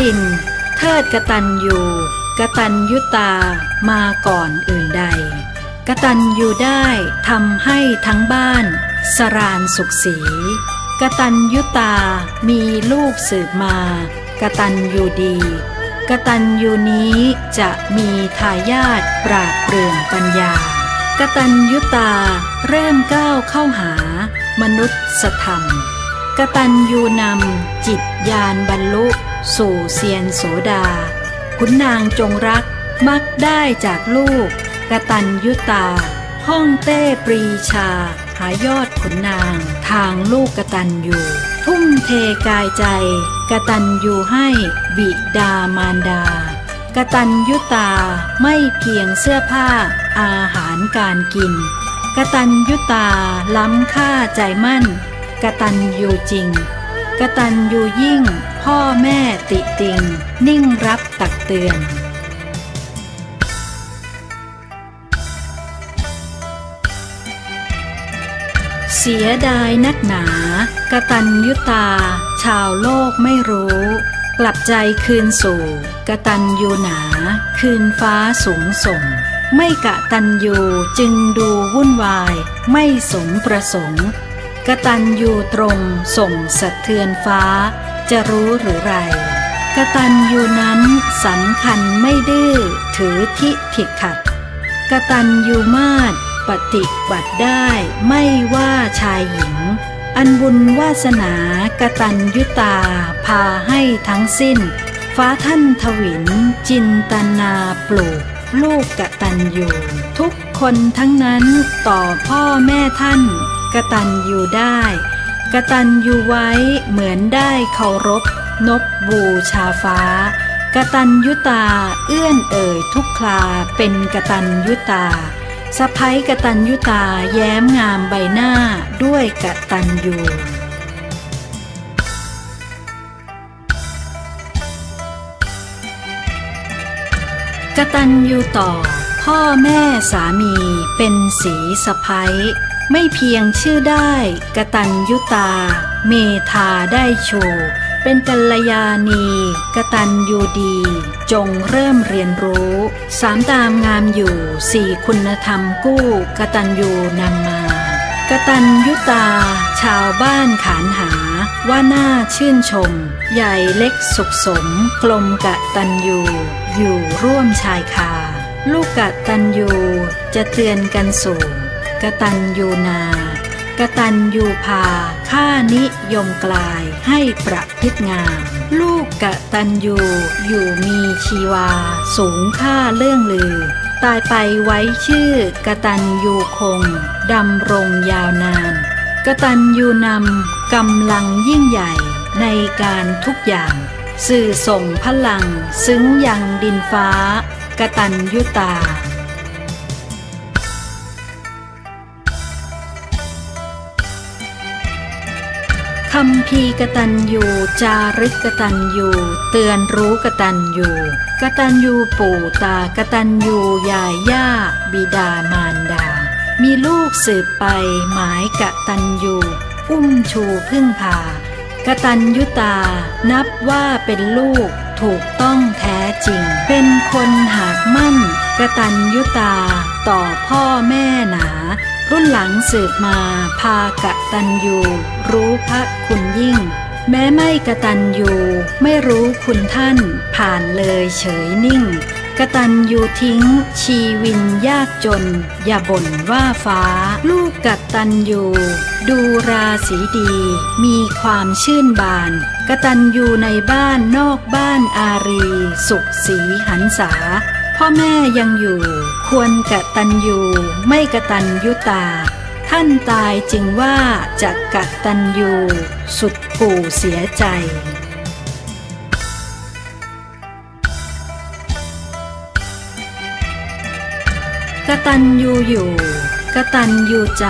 ดิน เทิดกตัญญูกตัญยุตามาก่อนอื่นใดกตัญญูได้ทำให้ทั้งบ้าน สรานสุขสีกตัญยุตามีลูกสืบมากตัญญูดีกตัญญูนี้จะมีทายาทปราดเปรื่องปัญญากตัญยุตาเริ่มก้าวเข้าหา มนุษยธรรมกตัญญูนำจิตญาณบรรลุ สู่เซียนโสดา ขุนนางจงรักมักได้จากลูก กระตัญยุตา ห้องเต้ปรีชา หายอดขุนนางทางลูกกระตัญญูทุ่มเทกายใจ กระตัญญูให้บิดามารดา กระตัญยุตาไม่เพียงเสื้อผ้าอาหารการกิน กระตัญยุตาล้ำค่าใจมั่น กระตัญญูจริง กตัญญูยิ่ง พ่อแม่ติติง นิ่งรับตักเตือนเสียดายนักหนากระตัญยุตา ชาวโลกไม่รู้ กลับใจคืนสู่กระตัญญูหนา คืนฟ้าสูงส่ง ไม่กะตัญญูจึงดูวุ่นวาย ไม่สมประสงค์ กตัญญูตรงส่งสะเทือนฟ้า จะรู้หรือไรกตัญญูนั้นสำคัญไม่ดื้อถือทิผิดขัดกตัญญูมาศปฏิบัติได้ไม่ว่าชายหญิง อันบุญวาสนากตัญยุตาพาให้ทั้งสิ้น ฟ้าท่านทวินจินตนาปลูก ลูกกตัญญูทุกคนทั้งนั้นต่อพ่อแม่ท่าน กระตัญญูได้ กระตัญญูไว้เหมือนได้เคารพ นบบูชาฟ้ากระตัญยุตาเอื้อนเอ่ยทุกคลาเป็นกระตัญยุตาสะพ้ยกระตัญยุตาแย้มงามใบหน้าด้วยกระตัญญูกระตัญญูต่อ พ่อแม่สามีเป็นสีสะพ้ย ไม่เพียงชื่อได้กตัญยุตา เมธาได้โชูเป็นกัลยาณีกตัญญูดี จงเริ่มเรียนรู้สามตามงามอยู่สี่คุณธรรมกู้กตัญญูนำมากตัญยุตา ชาวบ้านขานหาว่าน่าชื่นชม ใหญ่เล็กสุขสม กลมกะตัญญูอยู่ร่วมชายคา ลูกกะตัญญูจะเตือนกันสู่ กตัญญูนากตัญญูพาข้านิยมกลายให้ประพฤติงาม ลูกกตัญญูอยู่มีชีวา สูงค่าเรื่องลือ ตายไปไว้ชื่อกตัญญูคง ดำรงยาวนาน กตัญญูนำกำลังยิ่งใหญ่ในการทุกอย่าง สื่อส่งพลัง ซึ้งยังดินฟ้า กตัญยุตาำพีร์กตัญญูจารึกกตัญญูเตือนรู้กตัญญูกตัญญูปู่ตากตัญญูยายย่า บิดามารดา มีลูกสืบไปหมายกตัญญูอุ้มชูพึ่งพากตัญยุตา นับว่าเป็นลูกถูกต้องแท้จริง เป็นคนหากมั่นกตัญยุตา ต่อพ่อแม่หนา รุ่นหลังสืบมาพากะตัญญูรู้พระคุณยิ่ง แม้ไม่กะตัญญูไม่รู้คุณท่านผ่านเลยเฉยนิ่งกะตัญญูทิ้ง ชีวินยากจน อย่าบ่นว่าฟ้า ลูกกะตัญญูดูราศีดี มีความชื่นบานกะตัญญูในบ้านนอกบ้านอารี สุขสีหันษา พ่อแม่ยังอยู่ ควรกะตัญญูไม่กะตัญยุตา ท่านตายจึงว่าจะกะตัญญูสุดกู่เสียใจกะตัญญูอยู่กะตัญญูใจ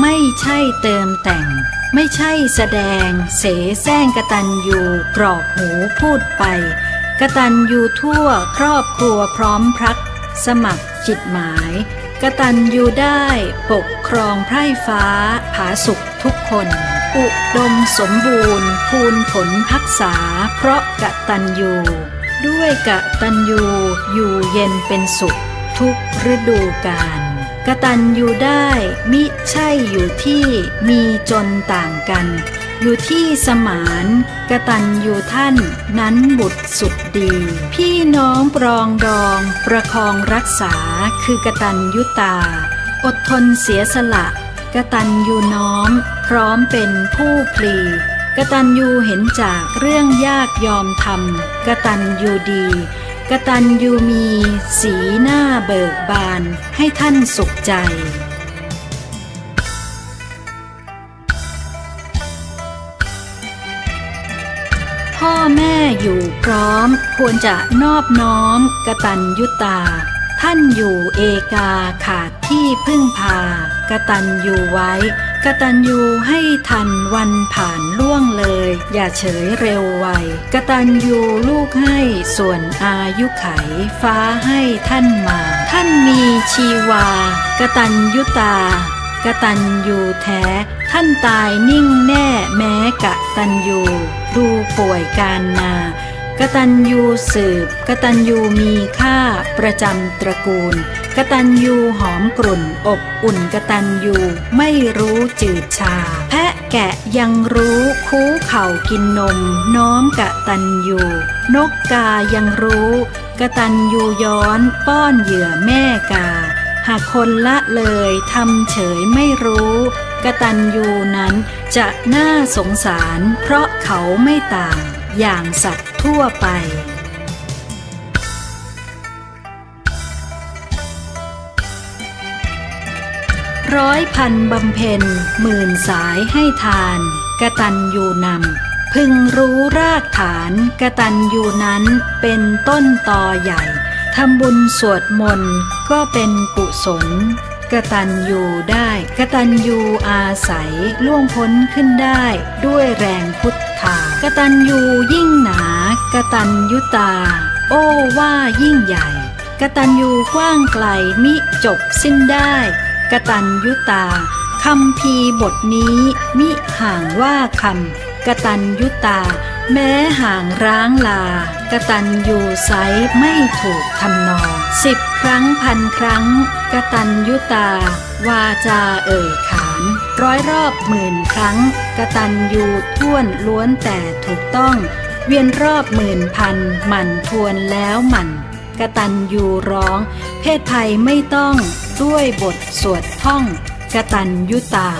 ไม่ใช่เติมแต่ง ไม่ใช่แสดง เสแสร้งกะตัญญูกรอกหูพูดไป กตัญญูทั่วครอบครัวพร้อมพรัก สมัครจิตหมาย กตัญญูได้ปกครองไพร่ฟ้า ผาสุขทุกคน อุดมสมบูรณ์ภูนผลพักษา เพราะกะตัญญูด้วยกะตัญญูอยู่เย็นเป็นสุข ทุกฤดูกาลกะตัญญูได้มิใช่อยู่ที่มีจนต่างกัน อยู่ที่สมานกตัญญูท่านนั้นบุตรสุดดี พี่น้องปรองดอง ประคองรักษาคือกตัญยุตา อดทนเสียสละกตัญญูน้อม พร้อมเป็นผู้พลีกตัญญูเห็นจากเรื่องยากยอมทำกตัญญูดีกตัญญูมี สีหน้าเบิกบานให้ท่านสุขใจ แม่อยู่พร้อม ควรจะนอบน้อมกตัญยุตา ท่านอยู่เอกาขาดที่พึ่งพากตัญญูไว้ กตัญญูให้ทันวันผ่านล่วงเลย อย่าเฉยเร็วไวกตัญญูลูกให้ส่วนอายุไข ฟ้าให้ท่านมา ท่านมีชีวากตัญยุตากตัญญูแท้ ท่านตายนิ่งแน่แม้กะตัญญู ดูป่วยการนากตัญญูสืบ กตัญญูมีค่า ประจำตระกูล กตัญญูหอมกลุ่น อบอุ่นกตัญญูไม่รู้จืดชา แพะแกะยังรู้คูเข่ากินนม น้อมกตัญญูนกกายังรู้ กตัญญูย้อนป้อนเหยื่อแม่กา หากคนละเลยทำเฉยไม่รู้ กตัญญูนั้นจะน่าสงสารเพราะเขาไม่ต่างอย่างสัตว์ทั่วไป ร้อยพันบำเพ็ญหมื่นสายให้ทาน กตัญญูนำพึงรู้รากฐานกตัญญูนั้นเป็นต้นตอใหญ่ทำบุญสวดมนต์ก็เป็นกุศล กตัญญูได้กตัญญูอาศัยล่วงพ้นขึ้นได้ด้วยแรงพุทธากตัญญูยิ่งหนากตัญยุตา โอ้ว่ายิ่งใหญ่กตัญญูกว้างไกลมิจบสิ้นได้กตัญยุตาคำพีบทนี้มิห่างว่าคำกตัญยุตา แม้ห่างร้างลากตัญญูไซไม่ถูกทำนองสิบครั้งพันครั้ง กตัญยุตา วาจาเอ่ยขาน ร้อยรอบหมื่นครั้ง กตัญยูท่วนล้วนแต่ถูกต้อง เวียนรอบหมื่นพันหมั่นทวนแล้วหมั่น กตัญยูร้อง เพศภัยไม่ต้อง ด้วยบทสวดท่อง กตัญยุตา